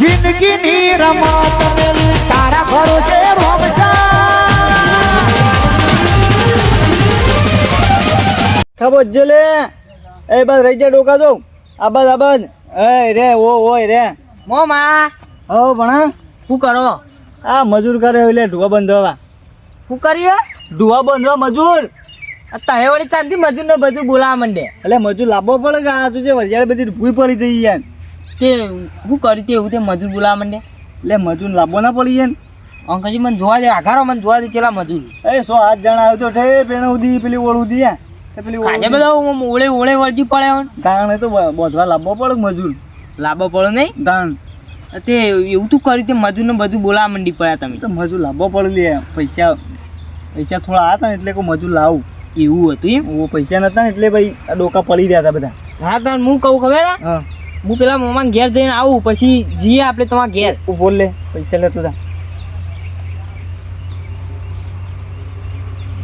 જિંદગીની રમત મેલી તારા ભરોસે રોમશા ખબર છે લે? એ બસ રહી જા ડોકા દો આ બસ આ બસ. એ રે ઓ ઓય રે. મોમાં હો ભણા. શું કરો? આ મજૂર કરે એટલે ઢુવા બંધવા. શું કરીએ? ઢુવા બંધવા મજૂર. તારે વળી ચાંદી મજૂર ને બધું બોલાવા માંડે. એટલે મજૂર લાવવો પડે કે આ તું જે વરિયાળ બધી ભૂઈ પડી જઈ યાર તે શું કરી તે એવું તે મજૂર બોલાવા માંડે. એટલે મજૂર લાંબો ના પડી યાર અંકલજી મને જોવા દે આઘારો મને જોવા દે ચેલા મજૂર. એ સો હાથ જણા આવ્યો તો ઠે પેણે ઉધી પેલી ઓળ ઉદી પેલી ઓળ કાજે બધા ઓળે ઓળે વળજી પડે. તાણે તો બોધવા લાંબો પડે મજૂર? લાંબો પડે નહીં? તાણ. તે એવું તું કરી તે મજૂર ને બધું બોલાવા માંડી પડ્યા તમે. તો મજૂર લાંબો પડે લે પૈસા પૈસા થોડા હતા ને એટલે કોઈ મજૂર લાવું. એવું હતું એમ? પૈસા નતા ને એટલે ભાઈ આ ડોકા પડી રહ્યા હતા બધા. હા તો હું કહું ખબર હે? હા હું પેલા મોમાં ઘેર જઈને આવું પછી જઈએ આપણે તમારા ઘેર. બોલ લે પૈસા લેતો તા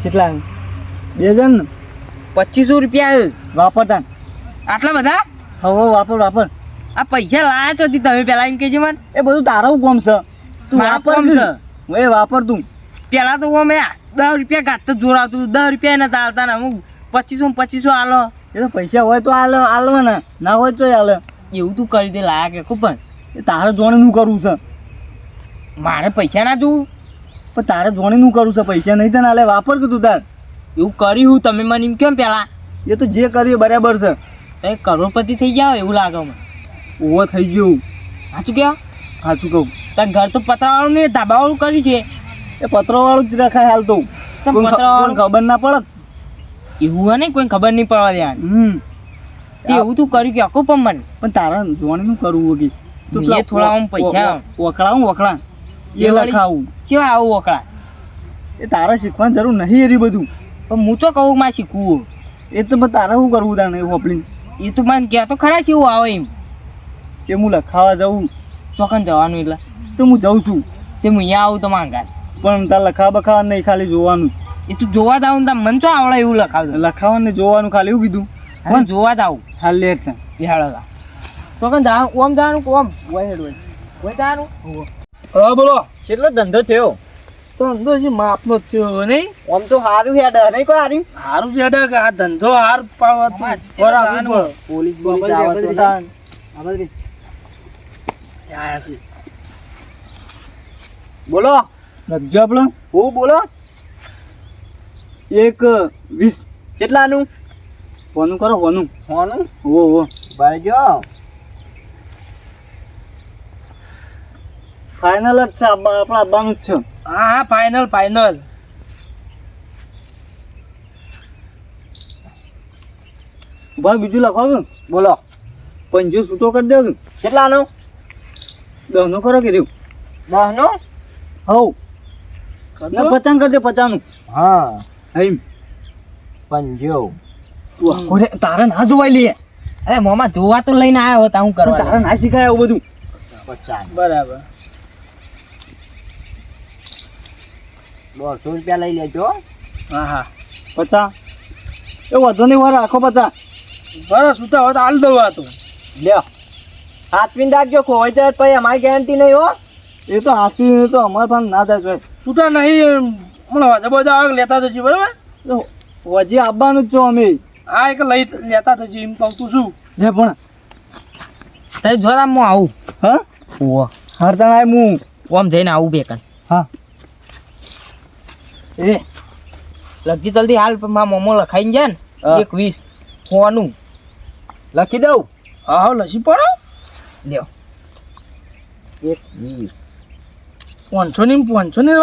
કેટલા બે હજાર ને? પચીસો રૂપિયા વાપરતા. આટલા બધા? હવે વાપર વાપર. આ પૈસા લાયા છો તમે પેલા એમ કેજો મને. એ બધું તારું કોમ છે? તું વાપર ને. એ વાપર તું. પેલા તો અમે દસ રૂપિયા ગાત જોર આવતું દસ રૂપિયા નતા ચાલતા ને અમુક પચીસો પચીસો આલો. એ તો પૈસા હોય તો હાલ હાલવાના ના હોય તો હાલ એવું તું કરી દે લાયા કે પણ તારે જોણીનું કરવું છે? મારે પૈસા ના જોવું? પણ તારે જોણીનું કરવું છે? પૈસા નહીં તને આલે વાપર કે તું તાર? એવું કર્યું હું તમે મને એમ કેમ પેલા? એ તો જે કર્યું બરાબર છે. એ કરોડપતિ થઈ જાવ એવું લાગે મને. ઓવો થઈ ગયું સાચું કેવા સાચું કહું. તાર ઘર તો પતરાવાળું નહીં ધાબાવાળું કર્યું છે. એ પતરાવાળું જ રખાય હાલ તો. ખબર ના પડે? એવું ને કોઈ ખબર નહીં પડવા દે હમ. એવું તું કર્યું કે આખું પણ મને. પણ તારા જોવાનું કરવું વગી એ થોડા આમ પૈસા- વકળાવું વકળા એ એ લખાવું. કેવા આવું ઓકળા? એ તારા શીખવાની જરૂર નહીં એરી બધું. પણ હું તો કહું માં શીખવું એ તો તારે શું કરવું તાણે હોપલી? એ તો મને કહેતો ખરા છે એવું આવે એમ. કે હું લખાવા જાઉં? ચોકન જવાનું એટલે. તો હું જાઉં છું. તે હું અહીંયા આવું તો માંગા પણ તાર લખાવા બખાવા નહીં ખાલી જોવાનું. એ તું જોવા જાઉં તાર મન ચો આવડે એવું લખાવ લખાવા ને જોવાનું ખાલી એવું કીધું. હા જોવા જ આવું હાલ લે બિહાડો તો કન જા ઓમ જાનું કોમ ઓય હેડ ઓય ઓય જાનું હા બોલો. કેટલો ધંધો થયો? તો અંદો જે માપનો થયો નહીં? ઓમ તો હારું હેડ. નહીં કોઈ હારી? હારું છે કે આ ધંધો હાર પાવત પોલીસ બોલીસ આવે તો તાન. બોલો. લખજો આપણો હું બોલો? એક વીસ. કેટલાનું? ફોનું કરો ફોનું. ફોનું? ઓ હો બાળજો ફાઇનલ જ છે આપણા આવવાનું જ છે. હા હા ફાઇનલ ફાઇનલ ભાઈ બીજું લખો કે? બોલો. પંજો છૂટો કરી દો કેટલાનો? દહનો કરો કે રહ્યું? દસનો હવ. ને પચાસ કરી દે પચાસનું હા. એમ પંજો તારે ના જોવાય લે. અરે મોમાં જોવા તો લઈને આવ્યો હતા હું કરવા તારે ના શીખાય આવું બધું. બરાબર. દોઢસો રૂપિયા લઈ લેજો. હા હા. પચાસ. એ વધુ નહીં વાર આખો પચાસ. બરાબર સુતા હોય તો હાલ દઉં આ લે લ્યો. હાથવીને રાખજો ખોવાઈ જાય પછી અમારી ગેરંટી નહીં હો. એ તો હાથવી તો અમારે પણ ના થાય સુતા નહીં હમણાં બધા આવે લેતા જજો બરાબર? વજી હજી આવવાનું જ છો અમે. હા એક લઈ લેતા થશે એમ કહું તું શું લે પણ તે જોતા હું આવું હા ઓહો હરતા આય હું ઓમ જઈને આવું બેકન હા એ લખી જલ્દી હાલ મારા મોમો લખાઈને જાય ને હા. એક વીસ ફોનું લખી દઉં હા હા લસી પડો લ્યો એક વીસ પાંચસો ની પાંચસો ની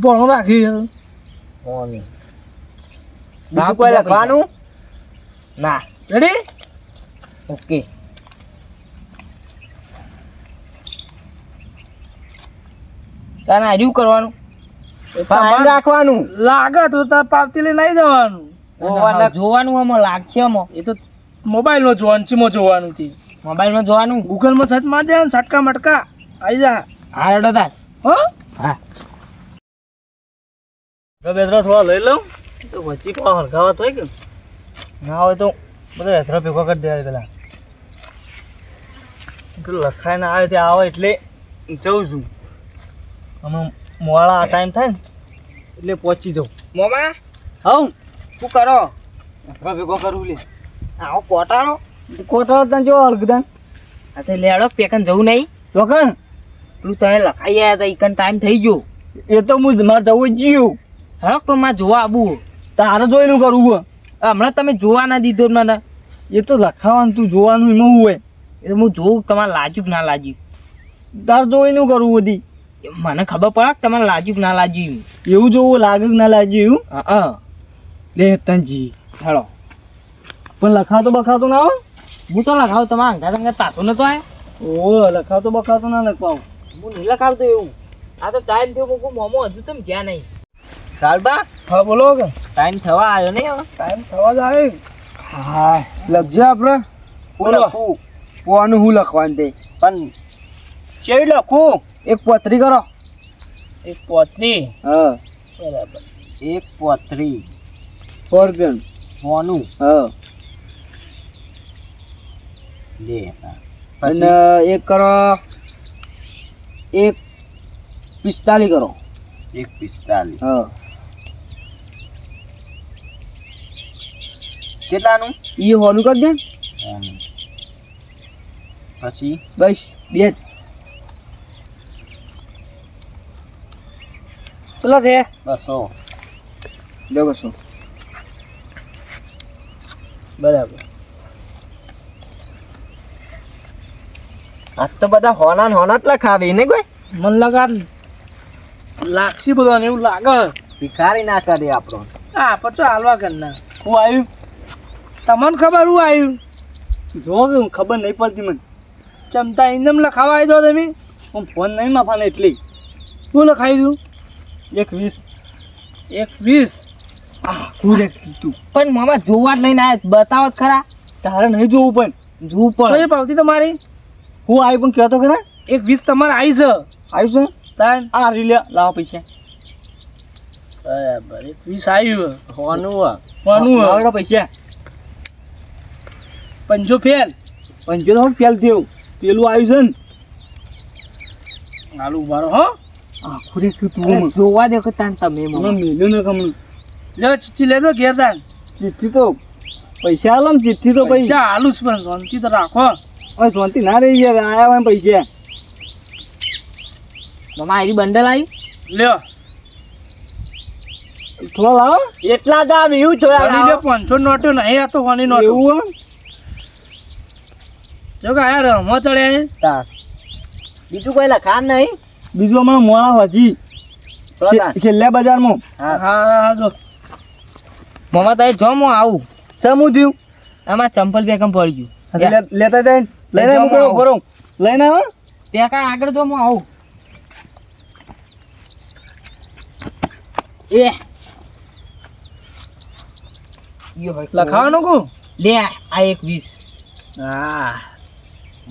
ભણો રાખી ફોન બીજું કોઈ લખવાનું ના રેડી ઓકે તારે આર્યું કરવાનું ફાઇન રાખવાનું લાગે તો તાર પાવતી લઈને આવી જવાનું જોવાના- આમાં લાગશે આમાં એ તો મોબાઈલમાં જોવાનું ચીમાં જોવાનું થી મોબાઈલમાં જોવાનું ગૂગલમાં સર્ચ માર દે ને છટકા મટકા આવી જા હા રેડો તાર હો હા તો બે ત્રણ થોડા લઈ લઉં તો વચ્ચે કોઈ હળગાવત કે ના હોય તો બધા હેથરા ભેગો કરી દેવાય પેલા. પેલું લખાઈને આવે તે આવે એટલે જઉં છું. હમણાં મોડા ટાઈમ થાય ને એટલે પહોંચી જાઉં. મોમા? હઉ. શું કરો? હવે ભેગો કરવું લે. આવો કોટાળો કોટા તને જો અલગદાન આ તો લેડો પેકન જવું નહીં. ચોકન? પેલું તમે લખાઈ આવ્યા હતા એકન ટાઈમ થઈ ગયો. એ તો હું મારે જવું જ ગયું. હા પણ મારે જોવા આવું. તારે જોઈનું કરવું હમણાં તમે જોવા ના દીધો મને એ તો લખાવાનું તું જોવાનું એમાં હું હોય. એ તો હું જોઉં તમારે લાજુક ના લાજ્યું તાર જોઈને કરવું બધી. મને ખબર પડે કે તમારે લાજુક ના લાજ્યું એવું જોવું લાગુક ના લાજ્યું એવું? હા લે તનજી. હેલો. પણ લખાતો બખાતો ના હોય હું તો લખાવ તમારા અંગા અંગા તાતો નતો આવે ઓ લખાતો બખાતો ના લખવા હું નહીં લખાવતો એવું. આ તો ટાઈમ થયો મોમો હજુ તમે જ્યાં નહીં. સાલબા હા બોલો કે. ટાઈમ થવા આવ્યો નહીં ટાઈમ થવા જ હા લખજે આપણે બોલો. પોવાનું હું લખવાનું તે? પણ ચેવી લખું? એક પોતરી કરો. એક પોતરી? હા. બરાબર. એક પોતરી. સ્કોર્પિયન મોનું હા. લે અને એક કરો. એક પિસ્તાલીસ કરો. એક પિસ્તાલીસ. હા. કેટલાનું? એ હોનું કરી દે પછી? બસ બે. જ ચલો છે. બસો. લો બસો. બરાબર. આજ તો બધા હોના ને હોના જ લખાવી ને કોઈ? મન લગા લાગશે બધાને એવું લાગે. ભિખારી ના કરી આપણો. હા પછી હાલવા કરના હું આવ્યું તમને ખબર હું આવ્યું જો કે હું ખબર નહીં પડતી મને. ચમતા ઇન્દમ લખાવા આવી દો તમે? હું ફોન નહીં માફાને એટલી. શું લખાવી દઉં? એક વીસ. એક વીસ? હું તું પણ મામા જોવા જ લઈને આવ્યા બતાવો જ ખરા. તારે નહીં જોવું પણ. જોવું પણ. પડે એ પાવતી તમારી હું આવ્યું પણ કહેતો ખરા? એક વીસ તમારે આવી છે. આવ્યું છે? તાન. આ રી લે લાવો પૈસા. બરાબર એક વીસ આવ્યું હોનું હોનું પૈસા. પંજો ફેલ પંચો તો ફેલ થયું પેલું આવ્યું છે ને. હાલું મારો હો. આખું રે તું જોવા દે કે તાન તમે મને મેલ્યું ને કમણું લે ચિઠ્ઠી લેજો ઘેર તાન ચિઠ્ઠી તો પૈસા આલો ને ચિઠ્ઠી તો પૈસા. હાલું જ પણ શાંતિ તો રાખો. હવે શાંતિ ના રહી ગયા આયા હોય પૈસા. મામા આરી બંડલ આવી લ્યો. થોડા લાવો. એટલા દામ એવું લે પાંચસો નોટો નહીં આ તો કોની નોટ. એવું? જો કે આયા રમો ચડ્યા છે. બીજું કોઈ લખાણ નહીં? બીજું અમારું મોડા હજી. છેલ્લે- બજારમાં. હા. હા હા જો. મામા તારે જો હું આવું. ચમું થયું. આમાં ચંપલ બેકમ પડી ગયું. લેતા જાય લઈને મૂકો. ભરો લઈને આવો. ત્યાં આગળ જો હું આવું. એ. લખાવાનું કુ લે આ એક વીસ. હા.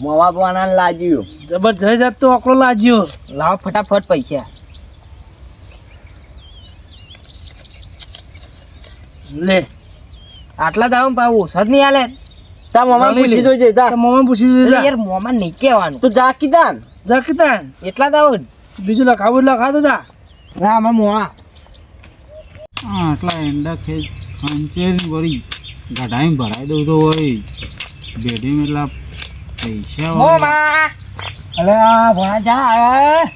મોવા પાના લાજ્યું જબરજસ્ત તો આકડો લાજ્યો લાવો ફટાફટ પૈસા. લે. આટલા દામ પાવું. ઓછા નહીં આલે. તા મોમાં પૂછી. જોજે તા મોમાં પૂછી એટલે યાર મોમાં નહીં કહેવાનું. તું જા કીધાન. જા કીધાન. એટલા દાવ બીજું લખાવું લખાતું તા. ના આમાં મોવા. આટલા એંડા ખેંચ ખંચેરી વળી. ગઢાઈ ભરાઈ દઉં તો હોય. બેડી એટલા. મોમાં અલે આ ભણા જા આવે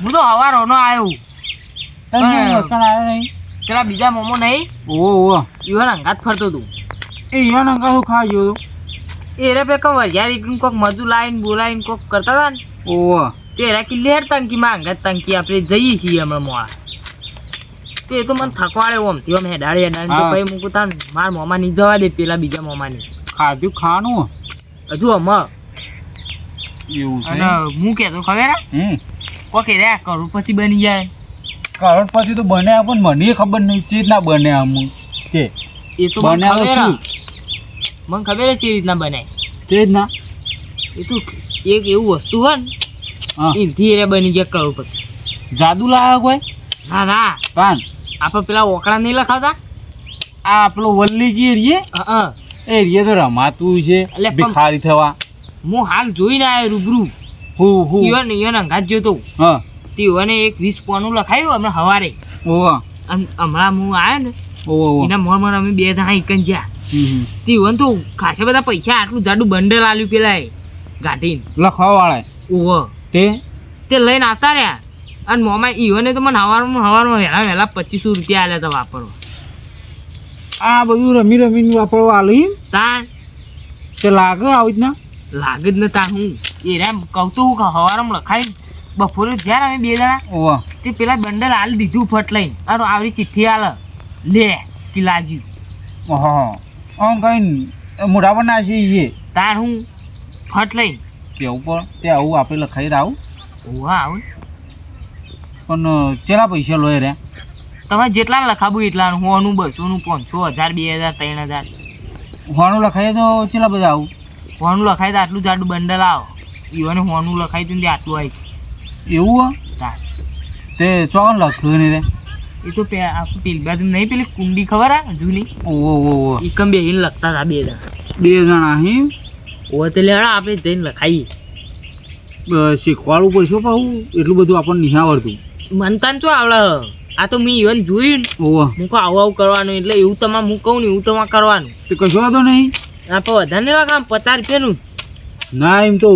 હું તો હવારો નો આવ્યો તને વળખાણ આવ્યો નહીં? પેલા બીજા મોમો નહીં ઓ ઓ ઈવન અંગાત ફરતો તું એ ઈવન અંકા હું ખાઈ ગયો એ રે પે કમ વરિયારી કોક મજુ લાઈન બોલાઈન કોક કરતા હતા ને ઓ તે રે કે લેર તંકી માં અંગાત તંકી આપણે જઈએ છીએ હમણાં મોળા તે તો મને થકવાડે ઓમ તે ઓમ હેડાડી હેડાડી. પછી મૂકું તાન માર મોમા ની જવા દે પેલા બીજા મોમા ની ખાધું ખાવાનું હજુ હમણાં એવું છે? અને હું કહેતો ખબર હમ. ઓકે રે કરોડપતિ બની જાય. કરોડપતિ તો બને પણ મને ખબર નહીં ચેત રીતના બને આમ કે? એ તો ખબર શું? મને ખબર છે રીતના બનાય તે રીતના? એ તો એક એવું વસ્તુ હોય ને એથી એ બની ગયા કરોડપતિ. જાદુ લાવ્યો કોઈ? ના ના. કાન? આપણે પેલા ઓકળા નહીં લખાતા આ પેલો વલ્લીજી રીએ? હા. એ રીએ તો રમાતું છે. ભિખારી થવા. હું હાલ જોઈને આવ્યો રૂબરૂ. હું હું. ઈવન ઈવન અંગાત જોતો. હા. તેઓને એક વીસ પોનું લખાયું હમણાં હવારે ઓહ અને હમણાં હું આવ્યો ને ઓવા એના મોર મોર અમે બે જણા એકન જ્યાં તે હમ. તો ખાસા બધા પૈસા આટલું જાડું બંડલ આલ્યું પેલા ગાંઠીને લખવા વાળા ઓહો તે? તે લઈને આવતા રહ્યા. અને મોમાં ઈવને તો મને હવારમાં હવારમાં વહેલા વહેલા પચીસો રૂપિયા આલ્યા હતા વાપરવા. આ બધું રમી રમીને વાપરવા આલી. તાર તે લાગે આવી રીતના લાગે જ નતા હું. એ રેમ કહું તો હું કે હવારમાં લખાઈ બપોરે જ્યારે અમે બે જણા ઓવા. તે પેલા બંડલ હાલ દીધું ફટ લઈને. અરે આવડી ચિઠ્ઠી હાલ લે કિલાજી હા હું કઈ મોઢા પર ના છે. તાર હું ફટ લઈ કેવું પણ તે આવું આપણે લખાઈ રાવું. ઓહા આવું. પણ ચેલા પૈસા લોય રે તમે જેટલા લખાવું એટલા હોનું બસોનું પાંચસો હજાર બે હજાર ત્રણ હજાર. હોનું લખાઈએ તો કેટલા બધા આવું? હોનું લખાય તો આટલું જાડું બંડલ આવો. ઈવન હોનું લખાય તો આટલું આવી એવું હો? તે ચોન લખ્યું નહીં રે એ તો પે- આપણે પેલી બાજુ નહીં પેલી કુંડી ખબર આ જૂની? ઓવો ઓવો એકમ બે બેહીને લખતા હતા બે જણા. બે જણા અહીં? ઓ તો લેડા આપણે જઈને લખાઈએ. શીખવાડવું પડશે હો એટલું બધું આપણને નહીં આવડતું. મન તન શું આવડે? આ તો મેં ઈવન જોયું હું કહું આવું આવું કરવાનું એટલે એવું તમારે હું કહું ને એવું તમારે કરવાનું. તે કશો વાંધો નહીં. આ પણ વધારે નહીં લખામ પચાસ રૂપિયાનું. ના એમ તો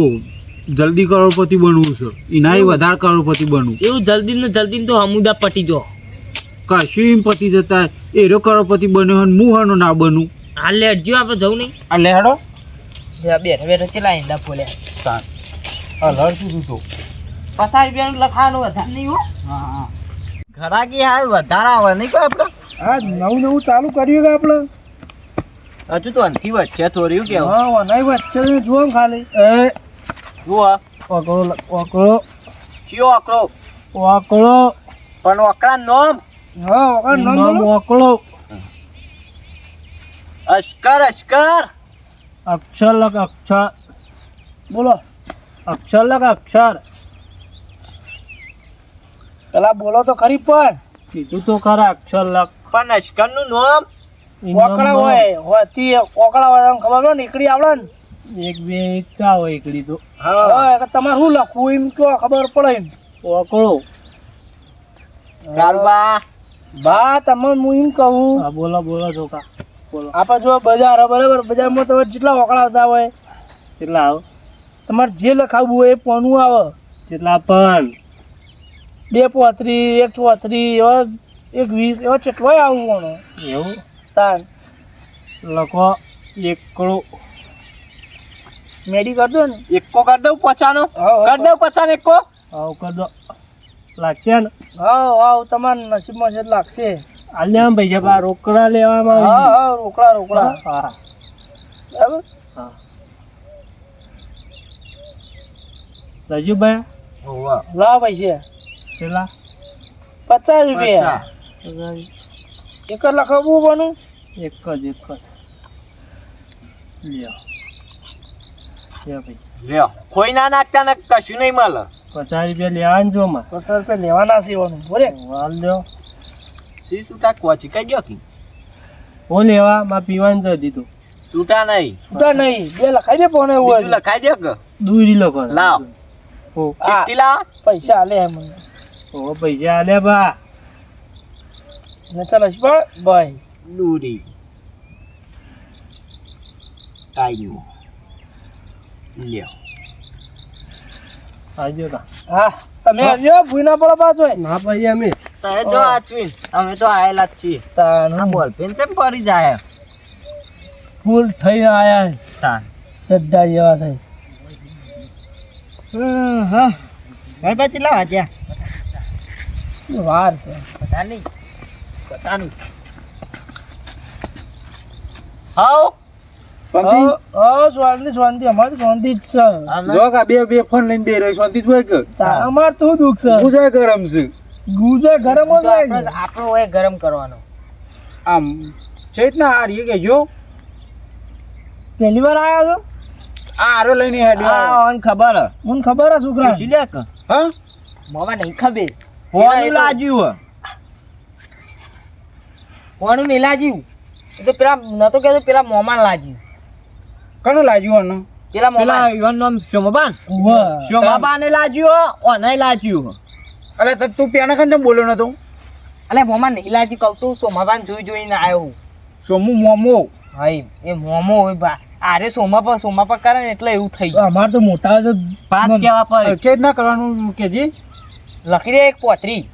જલ્દી કરોડપતિ બનવું છે. એના વધારે કરોડપતિ બનવું. એવું જલ્દી ને જલ્દી તો હમુદા પટી જો. કશું એમ પતી જતા. એરો કરોડપતિ બન્યો હોય ને હું હનો ના બનું હાલ લેટજો આપણે જવું નહીં. આ લેડો બેઠા બેઠા કેટલા ઈંડા ફોલ્યા? લડશું તું તો. પચાસ રૂપિયાનું લખાવાનું વધારે નહીં હો. હા હા. ઘરાકી હાલ વધારે આવે નહીં કોઈ આપણે? આ નવું નવું ચાલુ કર્યું કે આપણે. હજુ તો અંથી વચ્ચે થોડ્યું કે હા વનાઈ વચ્ચે જુઓ ખાલી. એ જુઓ. ઓકળો ઓકળો ચિયો ઓકળો ઓકળો પણ ઓકળા નોમ? હા ઓકળા નોમ ઓકળો અશ્કર અસ્કર અક્ષર લગ અક્ષર. બોલો. અક્ષર લગ અક્ષર. પેલા બોલો તો ખરી પણ. કીધું તો ખરા અક્ષર લખ. પણ અસ્કરનું નામ ઓકળા હોય હોતી ઓકળા હોય ખબર હોય નીકળી આવડે ને. એક બે કા હોય એકડી તો. હા. હા તમારે શું લખવું એમ કયો ખબર પડે એમ. ઓકળો. ગાલબા બા તમને હું એમ કહું. હા બોલો બોલો છોકરા બોલો. આપણે જો બજાર બરાબર બજારમાં તમે જેટલા ઓકળા આવતા હોય કેટલા આવ. તમારે જે લખાવવું હોય એ પોનું આવે. જેટલા પણ. બે પોત્રી એક ચોત્રી એવા એક વીસ એવા આવું કોનો એવું? તાર. લખો એકડો મેડી કરી દો ને. એકો કરી દઉં પચાનો? હા, હા. કરી દઉં પચાન એકો હાવ કરી દો. લાગશે ને? હા હા તમારા નસીબમાં છે લાગશે. આલ્યા પૈસા બા રોકડા લેવામાં હા હા રોકડા રોકડા. હા બરાબર? રજુભાઈ લાવ પૈસા. કેટલા? પચાસ રૂપિયા. એક જ લખાવવું બનું? એક જ એક જ. લ્યો. લ્યો ભાઈ. લ્યો. કોઈ ના નાખતા ને કશું નહીં મળે. પચાસ રૂપિયા લેવાનું જો માં પચાસ રૂપિયા લેવાના સીવાનું બોલે. વાલ દો સી છૂટા કોચી કઈ ગયો કી? હું લેવા માં પીવાનું જ દીધું છૂટા નહીં. છૂટા નહીં. બે લખાઈ દે પણ એવું લખાઈ દે કે? દૂરી લખો લાવ. ઓ. ચિઠ્ઠી પૈસા લે એમ. ઓ પૈસા આલે બા. ને ચાલો પણ ભાઈ. દૂરી કાયું લ્યો. આવજો તા. હા તમે આવજો ભૂઈ પડો પાછો. ના ભાઈ અમે. તમે જો આચવીન અમે તો આયેલા જ છીએ. તાન બોલ બોલપેન ચેમ પડી જાય ફૂલ થઈ આયા તાન જેવા થઈ હા. પછી લાવા વાર છે? કથા નહીં. કથાનું હાઉ? છે. છે. ગરમ છે. ગુજે ગરમ જ આપણો હોય ગરમ કરવાનો. આમ ચેતના હારી કે જો પહેલી વાર આયા છો? આ આરો લઈને હેડ્યો. હા ઓન ખબર હું. મને ખબર હે છોકરા? લે હા? નહીં ખબર. ફોન લાજ્યું નહીં એ તો પેલા નતો કહેતો પેલા મોમાં લાજ્યું કને લાજ્યું આને પેલા ઈવન નામ શોમાબાન શોભાબાને લાજ્યું ઓને લાજ્યું અરે તો તું પેના કન બોલ્યો નતો? અલે મોમાં નહીં લાજ્યું કહું તું સોમાબાન જોઈ જોઈને આવ્યો. સોમુ મોમો. ભાઈ એ મોમો હોય બા આરે સોમા પર સોમા પર કરે ને એટલે એવું થઈ ગયું. અમાર તો મોટા છે કેવા પર ચેજ ના કરવાનું કેજી લખી દે એક પોતરી.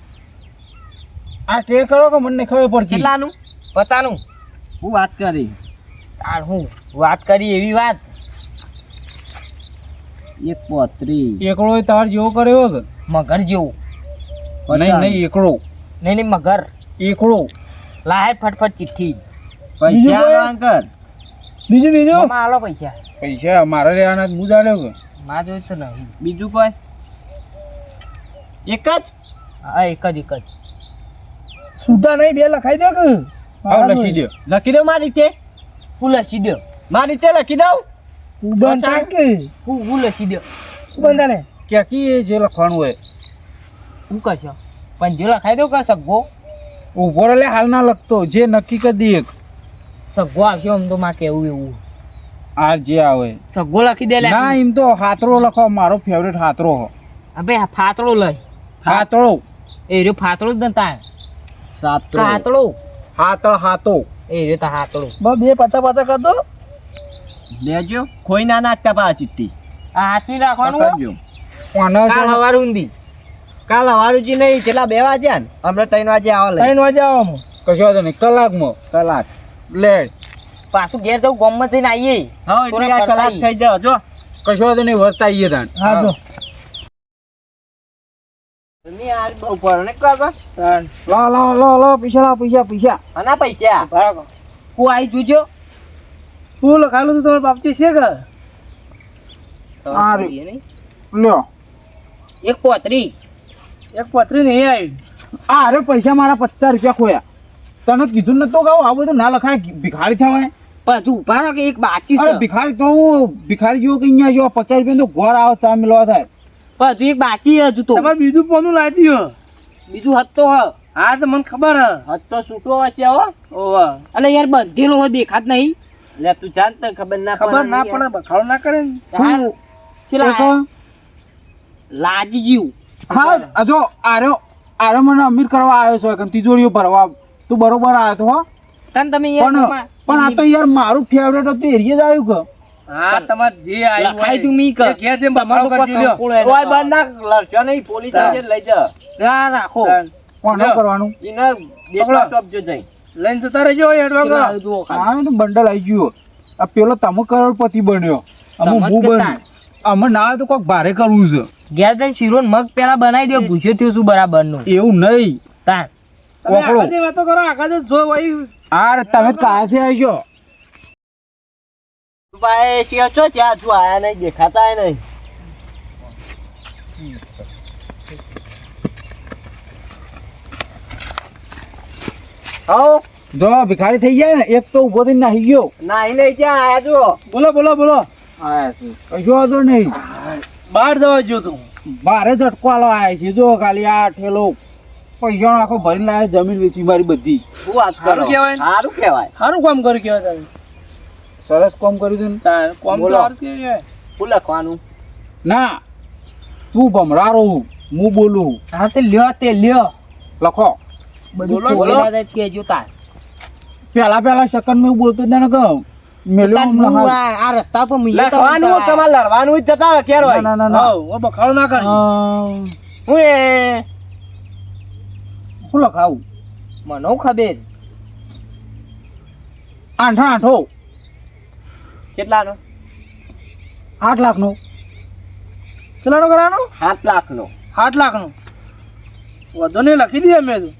આ તે કરો કે મને ખબર પડતી? કેટલાનું? પચાનું. હું વાત કરી. તાર હું વાત કરી એવી વાત? એક પોત્રી. એકડો તાર જેવો કર્યો કે મગર જેવો. નહીં નહીં એકડો. નહીં નહીં મગર. એકડો. લાહે ફટફટ ચિઠ્ઠી. પૈસા અંકલ બીજું બીજું? મામા પૈસા. પૈસા મારે લેવાના જ હું મા માં નહીં. બીજું કોઈ? એક જ? હા એક જ એક જ. સુધા નહીં બે લખાઈ દે કે. હા લખી દો. લખી દો મારી રીતે. હું લસી દો. મારી રીતે લખી દઉં? ઉબન કે? હું હું લસી દો. ઉબન તાને એ જે લખવાનું હોય? હું કરશો પણ જે લખાઈ દો કે સગો ઊભો રહે હાલ ના લખતો. જે નક્કી કરી દે એક. સગવો આવશે આમ તો માં કેવું એવું. આ જે આવે. સગવો લખી દે લે. ના એમ તો હાતરો લખો. મારો ફેવરેટ હાતરો હો. અબે આ ફાતળો લઈ. હાતળો એ રહ્યો ફાતળો જ નતા સાતળો. હાતળો હાતળ હાતો. એ રહ્યો તા હાતળો. બસ બે પચા પચા કર દો. લેજો. કોઈ ના નાખતા પા ચિઠ્ઠી. આ હાથવી રાખવાનું કાલ હવાર ઊંધી. કાલ હવારુજી નહીં કેટલા બે વાગ્યા ને? હમણાં ત્રણ વાગે આવા લઈ. ત્રણ વાગે આવો કશો વાંધો નહીં કલાકમાં. કલાક. લે. પાછું ઘેર જવું ગમત થઈને આવીએ. હા કલાક થઈ જાવ જો. કશો વાંધો નહીં વર્તા આવીએ તાણ. હા જો. ની આ બહુ પર ને કરવા લો લો લો લો પૈસા લાવ પૈસા પૈસા. આના પૈસા? બરાબર. હું આઈ જોજો. તું લખાયેલું તો તમારા બાપજી છે કે. લ્યો. એક પોતરી. એક નહીં આવી આ અરે પૈસા મારા પચાસ રૂપિયા ખોયા. તને કીધું નતો કહું આ બધું ના લખાય ભિખારી થવાય? પાછું ઊભા કે એક બાચી છે. ભિખારી તો હું ભિખારી જેવો કે અહીંયા જેવો પચાસ રૂપિયા તો ઘર આવો ચા મિલવા થાય. પાછું એક બાચી હજુ તો. તમારે બીજું પોનું લાવ્યું બીજું હદ તો હા તો મને ખબર હે હદ તો છૂટો હશે હો. ઓવા. અને યાર બંધેલો હોય દેખાત નહીં. લે તું જાણ તને ખબર ના ખબર ના પડે બખાડો ના કરે ને. હા. છેલ્લા લાજી જીવ. હા જો આર્યો આર્યો મને અમીર કરવા આવ્યો છે કે તિજોરીઓ ભરવા. તું બરોબર આવ્યો તો હો. તને તમે પણ પણ આ તો યાર મારું ફેવરેટ હતું એરિયા જ આવ્યું કે. હા તમારે જે આવ્યું લખાઈ તું મી કર. ઘેર જઈને બખાડો તમારો લ્યો. ઓય તો. લડશો નહીં પોલીસ આજે લઈ જા ના રાખો. તાન. કરવાનું? એને દેખવા ચોપજો જઈ લઈને જતા રહેજો હેડવા કરો. છેલ્લા જુઓ ખાલી. હા તો બંડલ આવી ગયો. આ પેલો તમે કરોડપતિ બન્યો. અમે હું બન્યો. અમે ના હોય તો કોઈક ભારે કરવું છે. ઘેર જઈને શીરો મગ પેલા બનાવી દે ભૂસ્યો થયો શું બરાબરનું એવું નહીં. તમે ઓકળો. વાતો કરો આગળ જો હોય. આ તમે કાયથી આવશો. ભાઈ શિયા ચો ત્યાં? છું આયા નહીં દેખાતા નહીં. હો? જો ભિખારી થઈ જાય ને એક તો ઊભો થઈને નાહી ગયો. નાઈ નહીં ત્યાં આયા છો બોલો બોલો બોલો. કશો વાંધો નહીં. બહાર જવા જો તું. બારે ઝટકો આલો આયા છે. જો ખાલી આ ઠેલો પૈસાનો આખો ભરીને લાવે જમીન વેચી મારી બધી. શું વાત કરો? સારું કહેવાય? સારું કહેવાય. સારું કામ કર્યું કેવાય તમે સરસ કોમ કર્યું છે ને? કોમ તો શું લખવાનું? ના તું ભમરારો હું હું બોલું. હા તે લ્યો તે લ્યો. લખો. બોલો, બોલો. ના તાર. પેલા પેલા સેકન્ડમાં બોલતો જ ના કહું. મેલ્યો તાર આમ હું લખાય. આ આ રસ્તા પર લખવાનું તમારે લડવાનું જ જતા કેર હોય. ના ના ના ઓ બખાડો ના કરશો. હું. એ? શું લખાવું? મને હું ખબર? આઠો આઠો કેટલાનો? આઠ લાખનો. ચલાનો ચલાડો આઠ લાખનો. આઠ લાખનો. વધુ નહીં લખી દઈએ અમે તો.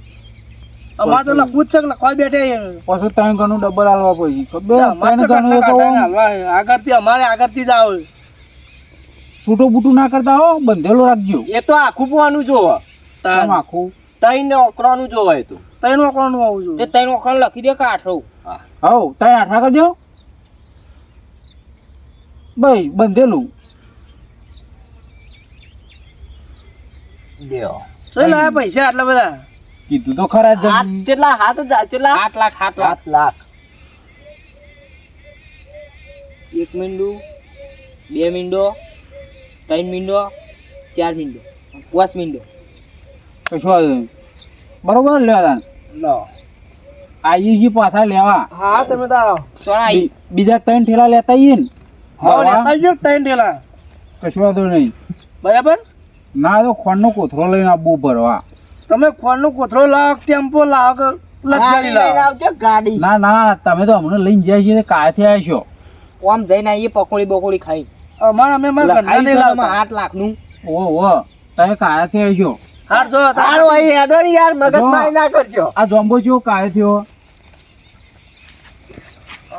અમારે તો લખવું જ છે લખવા જ બેઠા છીએ અમે. તો. પછી. ત્રણ ગણું ડબલ આલવા પછી ત્રણ ગણું તો કાઢવાના આમ હાલવા. આગળથી અમારે આગળથી જ આવે. છૂટું બૂટું ના કરતા હો બંધેલો રાખજો. એ તો આખું પોવાનું જોવો. તાર. આખું? તઈને ઓકડાનું જોવો તો. ત્રણ આવું છું ત્રણ લખી દે કે આઠો હવ ત્રણ આઠા કરજો ભાઈ બંધેલું. લ્યો. પૈસા આટલા બધા. કીધું તો ખરા જ કેટલા હાથ કેટલા આઠ લાખ સાત લાખ. લાખ. એક મિનિટ બે મીંડો ત્રણ મીંડો ચાર મીંડો પાંચ મીંડો. કશું બરોબર લેવા લો. આવીએ જી પાછા લેવા. હા તમે તો બીજા ત્રણ ઠેલા લેતા આવીએ ને. કશું વાંધો નહીં. બરાબર? ના તો ખોણનો કોથરો લઈને આવવું ભરવા. તમે ખોણનો કોથરો લાવો લાવો ગાડી ના ના તમે તો હમણાં લઈને જાય છે કાંથી આવ્યો આમ જઈને આવીએ પકોડી બકોડી ખાઈ. અમાર અમે આઠ લાખનું ઓ ઓ તમે કાંથી આવ્યો હાર જો યાર મગજ આ જોમ્બો જો કાંઈ થયો?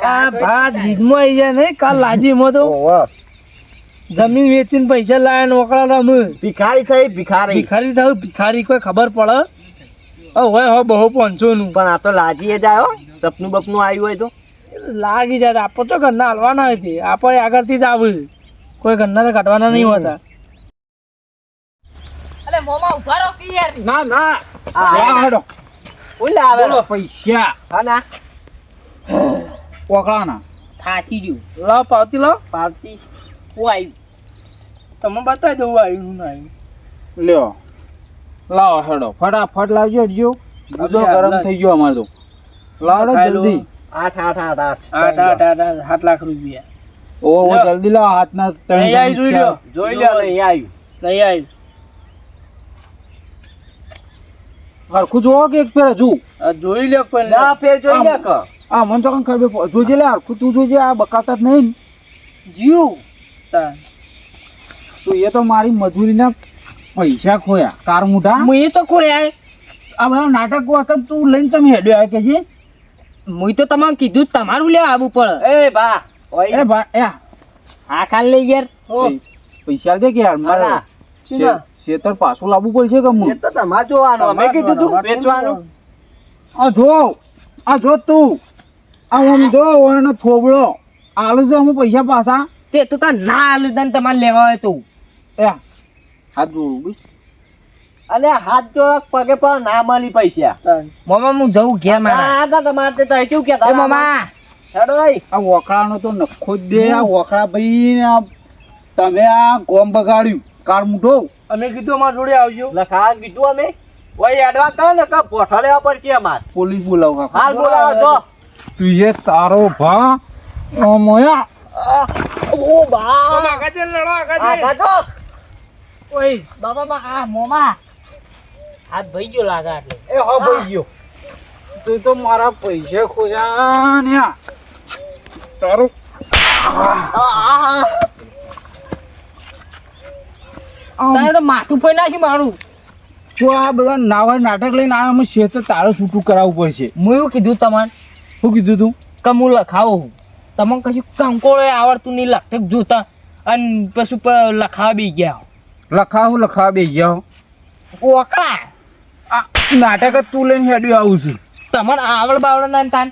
આ ભાત ભીજમાં આવી જાય નહીં કાલ લાજીમાં તો જમીન વેચીને પૈસા લાયા ને ઓકળા ભિખારી થઈ ભિખારી. ભિખારી થયું ભિખારી કોઈ ખબર પડે? હવે હોય હો બહુ પહોંચો નું પણ આ તો લાજીએ જાય હો. સપનું બપનું આવ્યું હોય તો. લાગી જાય આપણે તો ઘરના હાલવાના હોય છે આપણે આગળથી જ આવ્યું કોઈ ઘરના તો કાઢવાના નહીં હોતા. અલે મોમાં ઊભા રહો કે ના ના. આ આવે. પૈસા. હા ના. કોકળાના થાકી ગયું. લો પાવતી લો. પાવતી. હું આવ્યું તમે લ્યો. લાવો હેડો. ફટાફટ લાવજો જો બધો ઓ જોઈ લો જોઈ લો કે એક ફેર હજુ? જોઈ લે ના ફેર જોઈ લે આ મન ચોકન કઈ ખબર જોજે લે હરખું તું જોજે આ બકાતા જ નહીં જીવ. તો એ તો મારી મજૂરીના પૈસા ખોયા. કાર મુઠા હું એ તો ખોયા આ બધા નાટક વખત તું લઈને તમે હેડ્યો આવે કે જે હું તો તમારે કીધું તમારું લેવા આવવું પડે એ બા ઓય. એ બા એ હા ખાલ લઈ યાર પૈસા દે કે યાર મારા શેતર પાછું લાવવું પડશે કે હું તો તમારે જોવાનું. અમે કીધું તું વેચવાનું. આ જો આ જો તું. આમ જો થોબડો આલુ હું પૈસા પાછા. તે તો તાર ના આલું તને તમારે લેવા હોય તો. એ હાથ જોડું બી. અને હાથ જોડક પગે પણ ના મળી પૈસા. મમા હું જઉં ઘેર મારા. આ તો તમારે તે તો શું એ કહેતા મામા. હેડો ભાઈ. આ વખડાનો તો નખો દે આ વખડા ભાઈ ને તમે આ ગોમ બગાડ્યું. કાર મૂઠો અમે કીધું અમારા જોડે આવજો. લખા કીધું અમે. ઓય એડવા કહો ને કે પોઠા લેવા પડશે અમારે. પોલીસ બોલાવો કાકા. હાલ બોલાવો છો તું એ તારો ભા મોયા ઓ બા. આગળ લડો આગળ ઓય બાબા બા આ મોમા. હાથ ભાઈ ગયો લાગા એટલે. એ હો ભાઈ ગયો. તું તો મારા પૈસા ખોજા ને આ. તારું. તારે તો માથું ફોઈ નાખ્યું મારું. તો આ બધા નાવા નાટક લઈને આ અમે શેર તારે છૂટું કરાવવું પડશે. હું એવું કીધું તમારે શું કીધું તું? કે હું. તમે તમને કશું કંકોળે આવડતું નહીં લખતક જોતા અને પછી લખાવા બી ગયા લખાવું લખાવા બે ગયા ઓકળા આ નાટક જ તું લઈને હેડ્યું આવું છું. તમારે આવડ બાવડ ના તાન.